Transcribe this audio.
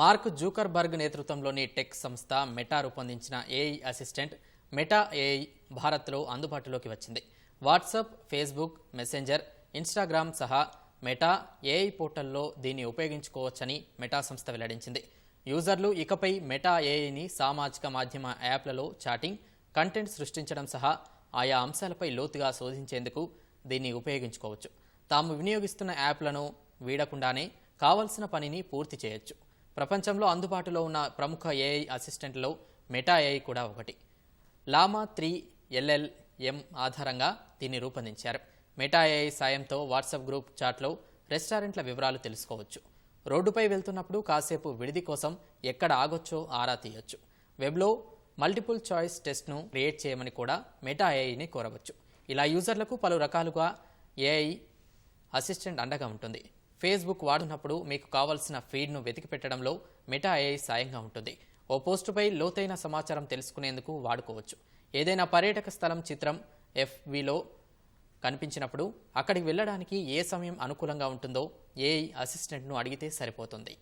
Mark Zuckerberg నేతృత్వంలోని tech సంస్థ Meta రూపొందించిన ఏఐ అసిస్టెంట్ మెటా ఏఐ భారత్లో అందుబాటులోకి వచ్చింది. వాట్సాప్ ఫేస్బుక్ మెసెంజర్ ఇన్స్టాగ్రామ్ సహా మెటా ఏఐ పోర్టల్లో దీన్ని ఉపయోగించుకోవచ్చని మెటా సంస్థ వెల్లడించింది. యూజర్లు ఇకపై మెటా ఏఐని సామాజిక మాధ్యమ యాప్లలో చాటింగ్ కంటెంట్ సృష్టించడం సహా ఆయా అంశాలపై లోతుగా శోధించేందుకు దీన్ని ఉపయోగించుకోవచ్చు. తాము వినియోగిస్తున్న యాప్లను వీడకుండానే కావలసిన పనిని పూర్తి చేయొచ్చు. ప్రపంచంలో అందుబాటులో ఉన్న ప్రముఖ ఏఐ అసిస్టెంట్లో మెటా ఏఐ కూడా ఒకటి. లామా త్రీ ఎల్ఎల్ఎం ఆధారంగా దీన్ని రూపొందించారు. మెటా ఏఐ సాయంతో వాట్సాప్ గ్రూప్ చాట్లో రెస్టారెంట్ల వివరాలు తెలుసుకోవచ్చు. రోడ్డుపై వెళ్తున్నప్పుడు కాసేపు విడిది కోసం ఎక్కడ ఆగొచ్చో ఆరా తీయొచ్చు. వెబ్లో మల్టిపుల్ చాయిస్ టెస్ట్ను క్రియేట్ చేయమని కూడా మెటా ఏఐని కోరవచ్చు. ఇలా యూజర్లకు పలు రకాలుగా ఏఐ అసిస్టెంట్ అండగా ఉంటుంది. ఫేస్బుక్ వాడునప్పుడు మీకు కావాల్సిన ఫీడ్ను వెతికి పెట్టడంలో మెటా ఏఐ సాయంగా ఉంటుంది. ఓ పోస్టుపై లోతైన సమాచారం తెలుసుకునేందుకు వాడుకోవచ్చు. ఏదైనా పర్యాటక స్థలం చిత్రం ఎఫ్విలో కనిపించినప్పుడు అక్కడికి వెళ్ళడానికి ఏ సమయం అనుకూలంగా ఉంటుందో ఏఐ అసిస్టెంట్ను అడిగితే సరిపోతుంది.